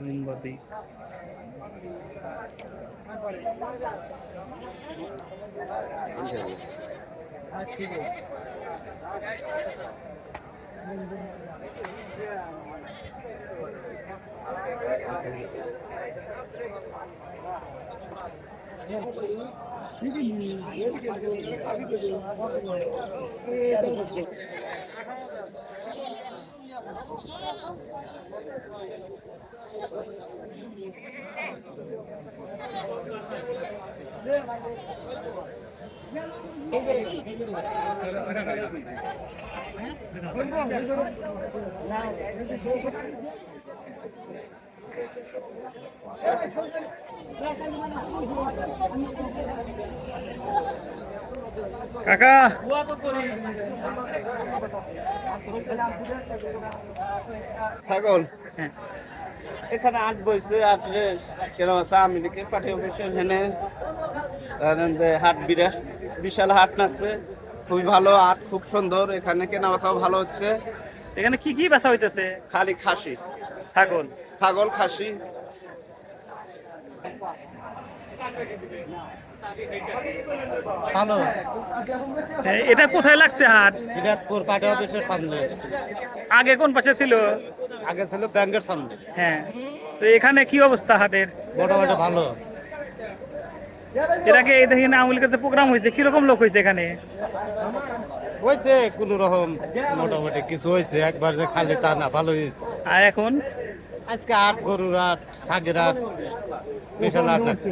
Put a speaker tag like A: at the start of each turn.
A: মোমবাতি কাকা।
B: ছাগল?
A: হ্যাঁ।
B: এখানে আট বইছে আট কেন আছে আমেরিকে পাঠিয়ে অফিসে এখানে। ধরেন যে হাট বিরাট বিশাল হাট নাচছে খুবই ভালো হাট খুব সুন্দর। এখানে কেনা বেচাও ভালো হচ্ছে।
A: এখানে কি কি বেচা হইতেছে?
B: খালি খাসি।
A: ছাগল।
B: ছাগল খাসি।
C: ভালো
A: এটা কোথায় লাগছে হাট?
C: বিরাটপুর পার্টি অফিসের সামনে।
A: আগে কোন পাশে ছিল?
C: আগে ছিল ব্যাংকের সামনে।
A: হ্যাঁ। তো এখানে কি অবস্থা হাটের?
C: মোটামুটি ভালো।
A: এর আগে দেখেন আওয়ামী লীগের প্রোগ্রাম হয়েছে কীরকম লোক হয়েছে এখানে?
C: হয়েছে কোনো রকম মোটামুটি কিছু হয়েছে একবার যে খালি তা না ভালো হয়েছে।
A: আর এখন?
C: আজকে আট গরুর আট শাকের আট। বিশাল আট আছে